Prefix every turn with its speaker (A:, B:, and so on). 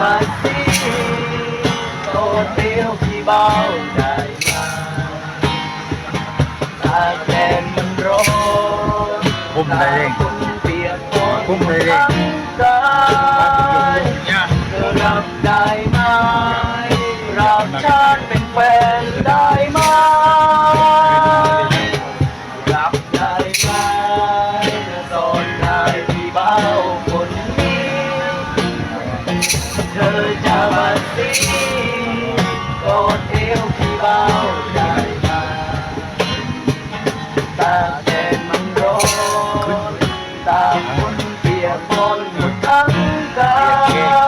A: มันดีโตเดียวพี่เบาได้มาตาแดนมันร้อนผมได้เองคุณเปียกฝมได้เองกายเรับได้ไเป็นแฟนได้ ธอจะมาสิกอดเอที่เบาได้มาตาแดดมันร้นตาคนเปียกฝนทั้งกา